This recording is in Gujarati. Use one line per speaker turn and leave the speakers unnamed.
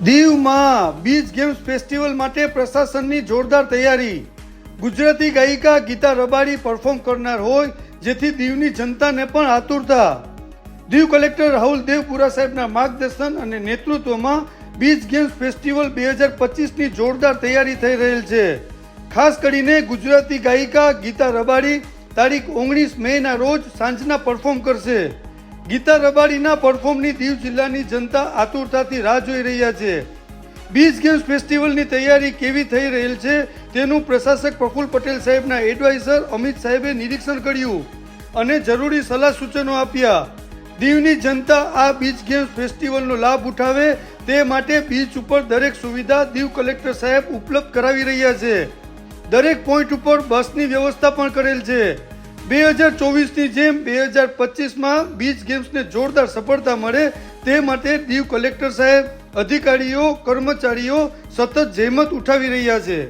બીચ ગેમ્સ ફેસ્ટિવલ માટે પ્રશાસનની જોરદાર તૈયારી. ગુજરાતી ગાયિકા ગીતા રબાડી પરફોર્મ કરનાર હોય, જેથી દીવની જનતાને પણ આતુરતા. દીવ કલેક્ટર રાહુલ દેવપુરા સાહેબના માર્ગદર્શન અને નેતૃત્વમાં બીચ ગેમ્સ ફેસ્ટિવલ બે હજાર પચીસની જોરદાર તૈયારી થઈ રહેલ છે. ખાસ કરીને ગુજરાતી ગાયિકા ગીતા રબાડી તારીખ ઓગણીસ મેના રોજ સાંજના પરફોર્મ કરશે. ગીતા રબાડીના પરફોર્મની દીવ જિલ્લાની જનતા આતુરતાથી રાહ જોઈ રહ્યા છે. બીચ ગેમ્સ ફેસ્ટિવલની તૈયારી કેવી થઈ રહેલ છે તેનું પ્રશાસક પ્રફુલ પટેલ સાહેબના એડવાઇઝર અમિત સાહેબે નિરીક્ષણ કર્યું અને જરૂરી સલાહ સૂચનો આપ્યા. દીવની જનતા આ બીચ ગેમ્સ ફેસ્ટિવલનો લાભ ઉઠાવે તે માટે બીચ ઉપર દરેક સુવિધા દીવ કલેક્ટર સાહેબ ઉપલબ્ધ કરાવી રહ્યા છે. દરેક પોઈન્ટ ઉપર બસની વ્યવસ્થા પણ કરેલ છે. બે હજાર ચોવીસની જેમ બે હજાર પચીસમાં બીચ ગેમ્સને જોરદાર સફળતા મળે તે માટે દીવ કલેક્ટર સાહેબ, અધિકારીઓ, કર્મચારીઓ સતત જહેમત ઉઠાવી રહ્યા છે.